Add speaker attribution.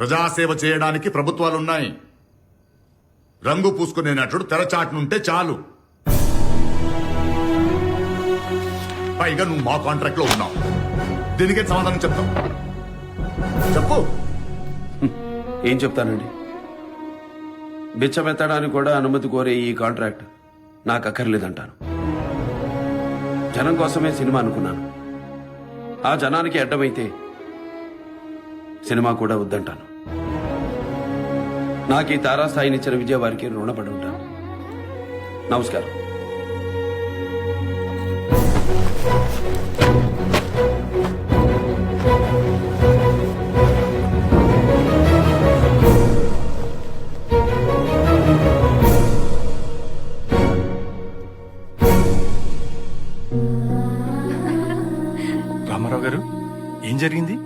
Speaker 1: ప్రజాసేవ చేయడానికి ప్రభుత్వాలున్నాయి. రంగు పూసుకునే నటుడు తెరచాటునుంటే చాలు. పైగా నువ్వు మా కాంట్రాక్ట్లో ఉన్నావు. దీనికే సమాధానం చెప్తావు చెప్పు.
Speaker 2: ఏం చెప్తానండి? బిచ్చమెత్తడానికి కూడా అనుమతి కోరే ఈ కాంట్రాక్ట్ నాకు అక్కర్లేదంటాను. జనం కోసమే సినిమా అనుకున్నాను. ఆ జనానికి అడ్డమైతే సినిమా కూడా వద్దంటాను. నాకు ఈ తారాస్థాయినిచ్చిన విజయ వారికి రుణపడి ఉంటాను. నమస్కారం.
Speaker 3: రామారావు గారు ఏం జరిగింది?